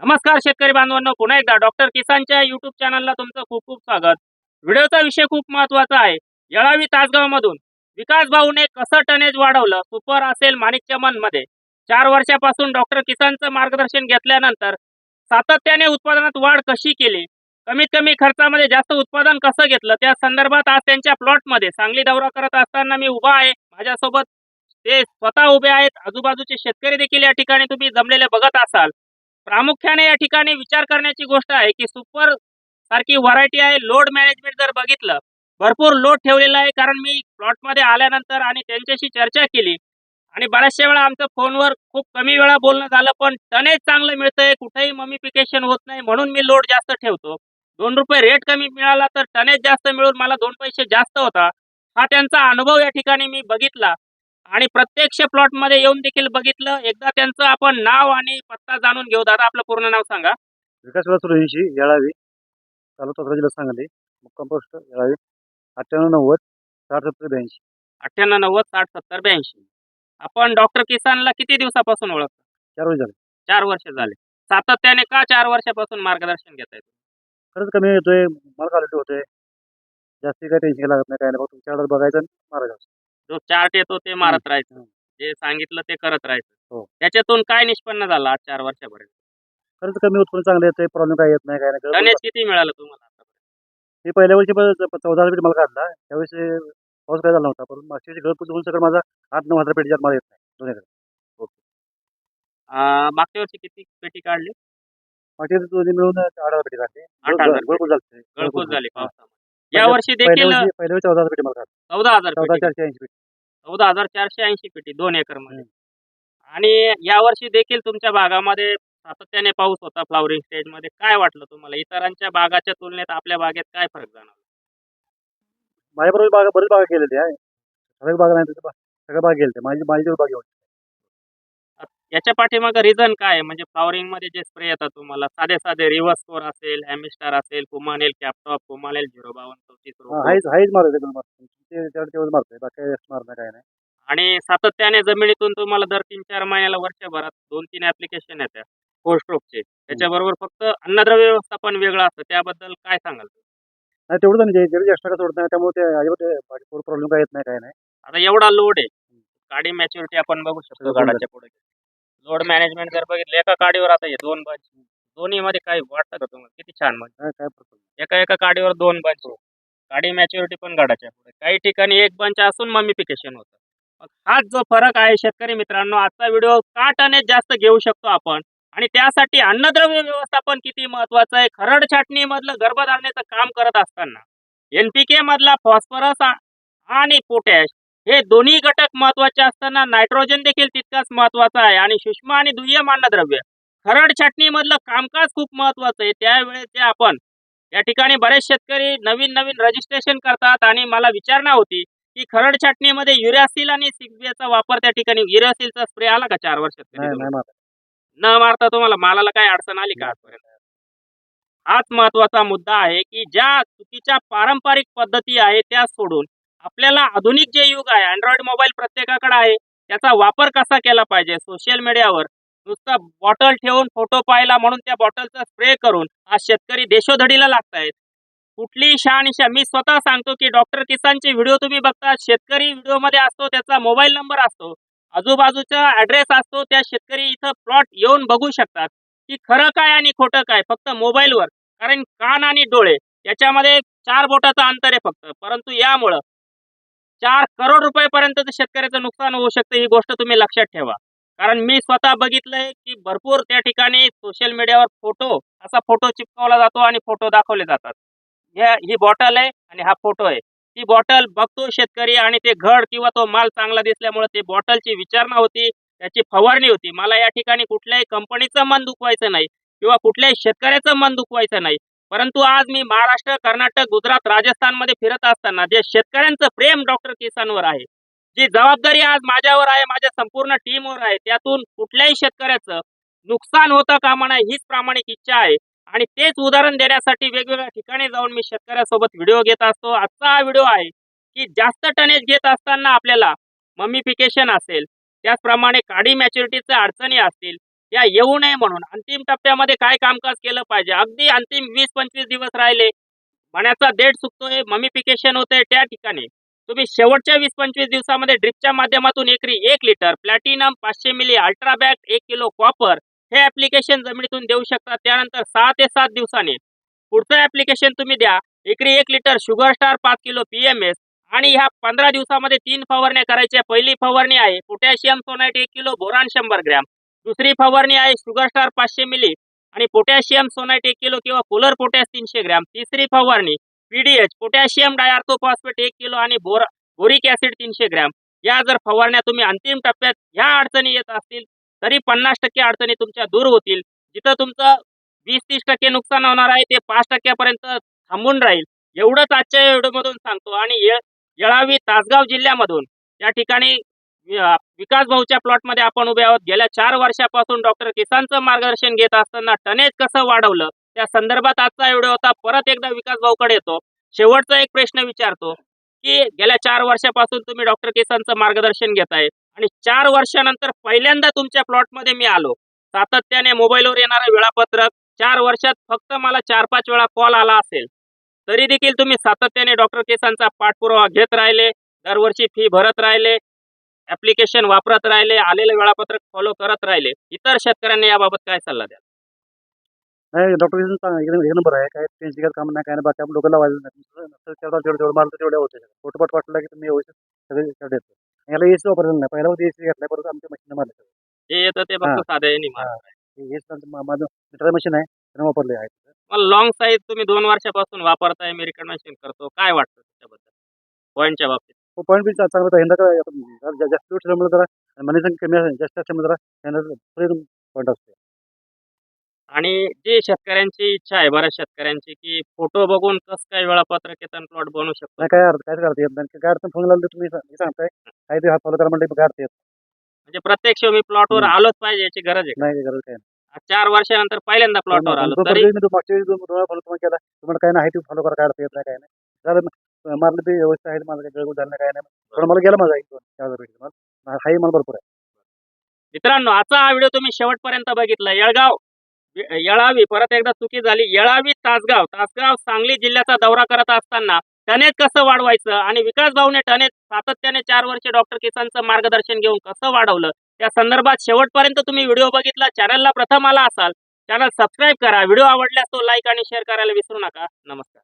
नमस्कार शेतकरी बांधवांनो पुन्हा एकदा डॉक्टर किसानच्या युट्यूब चॅनलला तुमचं खूप खूप स्वागत. व्हिडिओचा विषय खूप महत्त्वाचा आहे. येळावी तासगाव मधून विकास भाऊने कसं टनेज वाढवलं सुपर असेल माणिकचमनमध्ये चार वर्षापासून डॉक्टर किसानचं मार्गदर्शन घेतल्यानंतर सातत्याने उत्पादनात वाढ कशी केली? कमीत कमी खर्चामध्ये जास्त उत्पादन कसं घेतलं? त्या संदर्भात आज त्यांच्या प्लॉटमध्ये सांगली दौरा करत असताना मी उभा आहे. माझ्यासोबत ते स्वतः उभे आहेत. आजूबाजूचे शेतकरी देखील या ठिकाणी तुम्ही जमलेले बघत असाल. प्रामुख्याने या ठिकाणी विचार करण्याची गोष्ट आहे की सुपर सारखी व्हरायटी आहे. लोड मॅनेजमेंट जर बघितलं भरपूर लोड ठेवलेला आहे. कारण मी प्लॉटमध्ये आल्यानंतर आणि त्यांच्याशी चर्चा केली आणि बऱ्याचशा वेळा आमचं फोनवर खूप कमी वेळा बोलणं झालं पण टनेज चांगलं मिळतंय. कुठेही ममिफिकेशन होत नाही म्हणून मी लोड जास्त ठेवतो. दोन रुपये रेट कमी मिळाला तर टनेज जास्त मिळून मला दोन पैसे जास्त होता. हा त्यांचा अनुभव या ठिकाणी मी बघितला. आणि प्रत्यक्ष प्लॉटमध्ये येऊन देखील बघितलं. एकदा त्यांचं आपण नाव आणि पत्ता जाणून घेऊ. दादा आपलं पूर्ण नाव सांगा. विकास सूर्यवंशी येळावी. तालुका अकरा जिल्हा सांगली मुक्काम पोस्ट येळावी. अठ्ठ्याण्णव नव्वद साठ सत्तर ब्याऐंशी. अठ्ठ्याण्णव नव्वद साठ सत्तर ब्याऐंशी. आपण डॉक्टर किसानला किती दिवसापासून ओळखतो? चार वर्ष झाले. चार वर्ष झाले. सातत्याने का चार वर्षापासून मार्गदर्शन घेत आहेत खरंच कमी येतोय. माल क्वालिटी होतोय. जास्ती काही टेन्शन लागत नाही. काय नाही. फक्त बघायचं आणि मारायचं जो चार्ट येतो ते मारत राहायचं. जे सांगितलं ते करत राहायचं. हो. त्याच्यातून काय निष्पन्न झालं आज चार वर्षापर्यंत? खरंच कमी उत्पन्न चांगलं येतंय प्रॉब्लेम काय येत नाही काय नाही. टनेज किती मिळालं तुम्हाला आतापर्यंत? मी पहिल्या वर्षी चौदा हजार पेटी माल काढला. त्यावेळेस हे पाऊस काय झाला नव्हता पण मागच्या वर्षी गळपूर होऊन सगळं माझा आठ नऊ हजार पेटी माल येत नाही दोन्हीकडे अं, मागच्या वर्षी किती पेटी काढली? मागच्या वर्षी दोन्ही मिळून आठ हजार पेटी काढली. आठ हजार झालं गळकोट झाली या वर्षी पहिल्या देखील वर्षी पहिल्या वर्षी चौदा हजार पेटी माल काढला. चौदा हजार चौदा पेटी. चारशे ऐंशी पेटी. चौदा हजार चारशे ऐंशी पेटी दोन एकरमध्ये. आणि या वर्षी देखील तुमच्या भागामध्ये सातत्याने पाऊस होता फ्लावरिंग स्टेजमध्ये. काय वाटलं तुम्हाला? इतरांच्या बागाच्या तुलनेत आपल्या बागेत काय फरक जाणवला? माझ्याबरोबर बागा बरेच बागा केलेली आहे. सगळ्या बागा नाही सगळ्या बागा गेले माझी माझी बाग एवढी. याच्या पाठीमागं रिझन काय? म्हणजे फ्लॉवरिंगमध्ये जे स्प्रे येतात तुम्हाला साधे साधे रिव्हर्स स्कोर असेल हॅमिस्टार असेल कुमानेल कॅपटॉप कुमानेल झिरो बावन चौतीस. हाईच हाईच मारतोय बाकी काय नाही. आणि सातत्याने जमिनीतून तुम्हाला दर तीन चार महिन्याला वर्षभरात दोन तीन ऍप्लिकेशन येतात फोरस्ट्रोकचे त्याच्याबरोबर फक्त अन्नद्रव्य व्यवस्थापन वेगळं असतं. त्याबद्दल काय सांगाल नाही तेवढं नाही जेवढी एक्स्ट्रा का सोडत नाही त्यामुळे ते अजिबात प्रॉब्लेम काय येत नाही काय नाही. आता एवढा लोड आहे. गाडी मॅच्युरिटी आपण बघू शकतो गाडाच्या पुढे. लोड मॅनेजमेंट जर बघितलं एका गाडीवर आता हे दोन बंच दोन्ही मध्ये काय वाटतं का तुम्हाला? किती छान म्हणजे काय. एका एका गाडीवर दोन बंच गाडी मॅच्युरिटी पण गाडाच्या पुढे. काही ठिकाणी एक बंच असून ममिफिकेशन होतं. मग हाच जो फरक आहे शेतकरी मित्रांनो आजचा व्हिडिओ का टनेज जास्त घेऊ शकतो आपण. आणि त्यासाठी अन्नद्रव्य व्यवस्थापन किती महत्वाचं आहे? खरड छाटणी मधलं गर्भधारणेचं काम करत असताना एनपीके मधला फॉस्फरस आणि पोटॅश हे दोन्ही घटक महत्त्वाचे असताना नायट्रोजन देखील तितकाच महत्त्वाचा आहे आणि सूक्ष्म आणि दुय्यम अन्नद्रव्य. खरड छाटणी मधलं कामकाज खूप महत्वाचं आहे. त्यावेळेस जे आपण या ठिकाणी बरेच शेतकरी नवीन नवीन रजिस्ट्रेशन करतात आणि मला विचारणा होती की खरड छाटणीमध्ये युरॅसिल आणि सिग्बियाचा वापर त्या ठिकाणी युरॅसिलचा स्प्रे आला का चार वर्षात न मारता तुम्हाला मालाला काय अडचण आली का आजपर्यंत? हाच महत्त्वाचा मुद्दा आहे की ज्या चुकीच्या पारंपरिक पद्धती आहे त्या सोडून आपल्याला आधुनिक जे युग आहे अँड्रॉइड मोबाईल प्रत्येकाकडे आहे त्याचा वापर कसा केला पाहिजे सोशल मीडियावर नुसतं बॉटल ठेवून फोटो पाहिला म्हणून त्या बॉटलचा स्प्रे करून आज शेतकरी देशोधडीला लागत आहेत कुठलीही शहानिशा मी स्वतः सांगतो की डॉक्टर किसानचे व्हिडिओ तुम्ही बघता शेतकरी व्हिडिओमध्ये असतो त्याचा मोबाईल नंबर असतो. आजूबाजूचा ऍड्रेस असतो त्या शेतकरी इथं प्लॉट येऊन बघू शकतात. की खरं काय आणि खोटं काय फक्त मोबाईलवर कारण कान आणि डोळे याच्यामध्ये चार बोटाचं अंतर आहे फक्त. परंतु यामुळं चार करोड रुपयापर्यंत शेतकऱ्याचं नुकसान होऊ शकतं ही गोष्ट तुम्ही लक्षात ठेवा. कारण मी स्वतः बघितलंय की भरपूर त्या ठिकाणी सोशल मीडियावर फोटो असा फोटो चिपकवला जातो आणि फोटो दाखवले जातात. ह्या ही बॉटल आहे आणि हा फोटो आहे. ती बॉटल बघतो शेतकरी आणि ते घड किंवा तो माल चांगला दिसल्यामुळे ते बॉटलची विचारणा होती त्याची फवारणी होती. मला या ठिकाणी कुठल्याही कंपनीचं मन दुखवायचं नाही किंवा कुठल्याही शेतकऱ्याचं मन दुखवायचं नाही. परंतु आज मी महाराष्ट्र कर्नाटक गुजरात राजस्थानमध्ये फिरत असताना जे शेतकऱ्यांचं प्रेम डॉक्टर किसानवर आहे जी जबाबदारी आज माझ्यावर आहे माझ्या संपूर्ण टीमवर आहे त्यातून कुठल्याही शेतकऱ्याचं नुकसान होता कामा नये हीच प्रामाणिक इच्छा आहे. आणि तेच उदाहरण देण्यासाठी वेगवेगळ्या ठिकाणी जाऊन मी शेतकऱ्यासोबत व्हिडिओ घेत असतो. आजचा हा व्हिडिओ आहे की जास्त टनेज घेत असताना आपल्याला मम्मीफिकेशन असेल त्याचप्रमाणे काडी मॅच्युरिटीच्या अडचणी असतील या येऊ नये म्हणून. अंतिम टप्प्यामध्ये काय कामकाज केलं पाहिजे? अगदी अंतिम वीस पंचवीस दिवस राहिले. पाण्याचा डेट चुकतोय ममिफिकेशन होतंय त्या ठिकाणी. तुम्ही शेवटच्या वीस पंचवीस दिवसामध्ये ड्रिपच्या माध्यमातून एकरी एक लिटर प्लॅटिनम पाचशे मिली अल्ट्राबॅक एक किलो कॉपर हे ऍप्लिकेशन जमिनीतून देऊ शकता. त्यानंतर सहा ते सात दिवसांनी पुढचं ऍप्लिकेशन तुम्ही द्या. एकरी एक लिटर शुगर स्टार पाच किलो पीएमएस आणि ह्या पंधरा दिवसामध्ये तीन फवारण्या करायच्या. पहिली फवारणी आहे पोटॅशियम सोनाईट एक किलो बोरान शंभर ग्रॅम. दुसरी फवारणी आहे शुगर स्टार पाचशे मिली आणि पोटॅशियम सोनाईट एक किलो किंवा पोलर पोटॅश तीनशे ग्रॅम. तिसरी फवारणी पीडीएच पोटॅशियम डायआर्थोफॉस्फेट एक किलो आणि बोरा बोरिक ऍसिड तीनशे ग्रॅम. या जर फवारण्या तुम्ही अंतिम टप्प्यात ह्या अडचणी येत असतील तरी पन्नास टक्के अडचणी तुमच्या दूर होतील. जिथं तुमचं वीस तीस टक्के नुकसान होणार आहे ते पाच टक्क्यापर्यंत थांबून राहील. एवढंच आजच्या व्हिडिओमधून सांगतो. आणि येळावी तासगाव जिल्ह्यामधून. या ठिकाणी विकास भाऊच्या प्लॉटमध्ये आपण उभे आहोत. गेल्या चार वर्षापासून डॉक्टर किसानचं मार्गदर्शन घेत असताना टनेज कसं वाढवलं? त्या संदर्भात आजचा व्हिडिओ होता. परत एकदा विकास भाऊकडे येतो. शेवटचा एक प्रश्न विचारतो की गेल्या चार वर्षापासून तुम्ही डॉक्टर किसानचं मार्गदर्शन घेताय आणि चार वर्षानंतर पहिल्यांदा तुमच्या प्लॉटमध्ये मी आलो. सातत्याने मोबाईलवर येणारं वेळापत्रक चार वर्षात फक्त मला चार पाच वेळा कॉल आला असेल. तरी देखील तुम्ही सातत्याने डॉक्टर केसांचा पाठपुरावा घेत राहिले. दरवर्षी फी भरत राहिले. ऍप्लिकेशन वापरत राहिले आलेलं वेळापत्रक फॉलो करत राहिले. इतर शेतकऱ्यांनी याबाबत काय सल्ला द्या नाही डॉक्टर एक नंबर आहे. काय टेन्शन काम नाही काय बाकी आपण डोकं लावायचं नाही. तेवढा तेवढं तेवढं मारलं तेवढ्या होते. फोटोपट वाटला की तुम्ही व्यवस्थित सगळे देतो याला एसी वापरलेलं नाही. पहिला होती एसी घेतलाय परत आमच्या मशीन मारले जे येतं ते फक्त हा. साधे हेच माझं मीटर मशीन आहे त्याने वापरले आहे. मला लॉंग साईज तुम्ही दोन वर्षापासून वापरताय मी रिकमेंडेशन करतो. काय वाटतं त्याच्याबद्दल? पॉईंटच्या बाबतीत. पॉईंट बी चांगलं तर यंदा काय आपण जा- जास्त वेळ ठेवल्यामुळे जरा मनी संख्या कमी आहे जास्त असल्यामुळे जरा यंदा पॉईंट असते. आणि जी शेतकऱ्यांची इच्छा आहे बऱ्याच शेतकऱ्यांची की फोटो बघून कसं काय वेळापत्रक येताना प्लॉट बनवू शकतो? नाही काय अर्थ काय करता येत नाही. काय अडचण फोन लावलं तर तुम्ही हे सांगताय. काय ते हात फॉलो करा म्हणलं काय अर्थ येत. म्हणजे प्रत्यक्ष मी प्लॉटवर हम्म. आलोच पाहिजे याची गरज आहे नाही गरज काय आज चार वर्षानंतर पहिल्यांदा प्लॉटवर आलो. तो तरी पद्धतीने मी तो मागच्या वेळी जो डोळा फॉलो तुम्हाला केला तुम्हाला काय नाही ते फॉलो करा काय अर्थ येत नाही काय नाही. झालं मारलं ते व्यवस्था आहे माझं काही गळगुळ झालं नाही काय नाही. पण मला गेला माझा एक दोन चार हजार भेटले मला हाही मला भरपूर आहे. मित्रांनो आजचा हा व्हिडिओ तुम्ही शेवटपर्यंत बघितला. येळगाव येळावी परत एकदा चुकी झाली. येळावी तासगाव. तासगाव सांगली जिल्ह्याचा दौरा करत असताना टनेज कसं वाढवायचं आणि विकास भाऊने टनेज सातत्याने चार वर्ष डॉक्टर किसानचं मार्गदर्शन घेऊन कसं वाढवलं? त्या संदर्भात शेवटपर्यंत तुम्ही व्हिडिओ बघितला. चॅनलला प्रथम आला असाल चॅनल सबस्क्राईब करा. व्हिडिओ आवडल्यास तो लाईक आणि शेअर करायला विसरू नका. नमस्कार.